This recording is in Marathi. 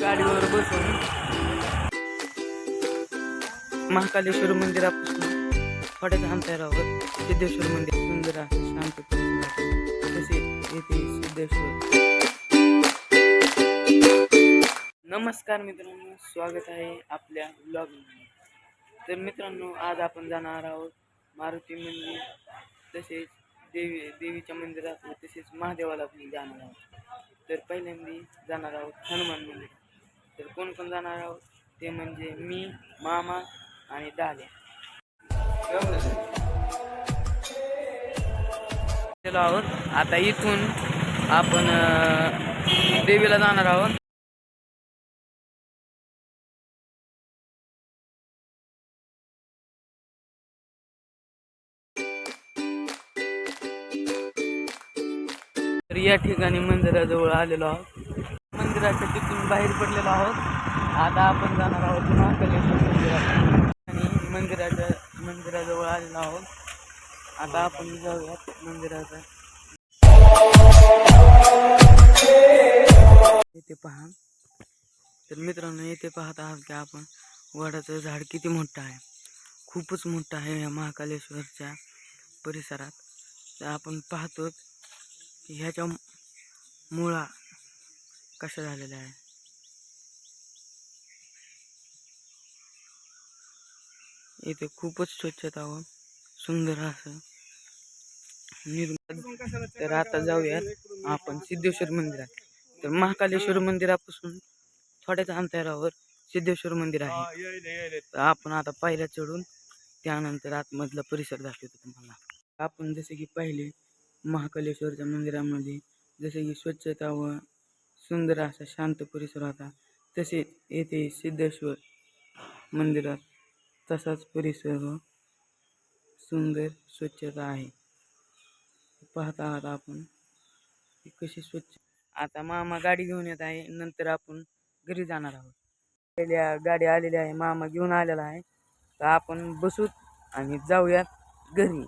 गाडीवर बसून महाकालेश्वर मंदिरापासून थोड्याच अंतरावर सिद्धेश्वर मंदिर सुंदर आहे शांत तसे येथे सिद्धेश्वर. नमस्कार मित्रांनो स्वागत आहे आपल्या ब्लॉग तर मित्रांनो आज आपण जाणार आहोत मारुती मंदिर तसेच देवी देवीच्या मंदिरात व तसेच महादेवाला पण जाणार आहोत. तर पहिल्यांदा जाणार आहोत हनुमान मंदिर तर कोण कोण जाणार आहोत? ते म्हणजे मी मामा आणि दाल्या गेलो आहोत. आता इथून आपण देवीला जाणार आहोत. तर या ठिकाणी मंदिराजवळ आलेलो आहोत. मंदिराच्या तिथून बाहेर पडलेलो आहोत. आता आपण जाणार आहोत महाकालेश्वर मंदिरात. आणि मंदिराच्या मंदिराजवळ आलेलो आहोत. आता आपण जाऊयात मंदिराचा. येथे पहा. तर मित्रांनो येथे पाहत आहात की आपण वडाचं झाड किती मोठं आहे. खूपच मोठं आहे या महाकालेश्वरच्या परिसरात. तर आपण पाहतोच ह्याच्या मुळा कशा झालेल्या आहे इथे खूपच स्वच्छता व सुंदर असं निर्माण तर आता जाऊया आपण सिद्धेश्वर मंदिरात. तर महाकालेश्वर मंदिरापासून थोड्याच अंतरावर सिद्धेश्वर मंदिर आहे. आपण आता पायऱ्या चढून त्यानंतर आतमधला परिसर दाखवतो तुम्हाला. आपण जसे की पाहिले महाकालेश्वरच्या मंदिरामध्ये जसे की स्वच्छता व सुंदर असा शांत परिसर होता तसेच येथे सिद्धेश्वर मंदिरात तसाच परिसर व सुंदर स्वच्छता आहे. पाहत आहात आपण कशी स्वच्छ आता मामा गाडी घेऊन येत आहे नंतर आपण घरी जाणार आहोत. पहिल्या गाडी आलेली आहे मामा घेऊन आलेला आहे. तर आपण बसूत आणि जाऊयात घरी.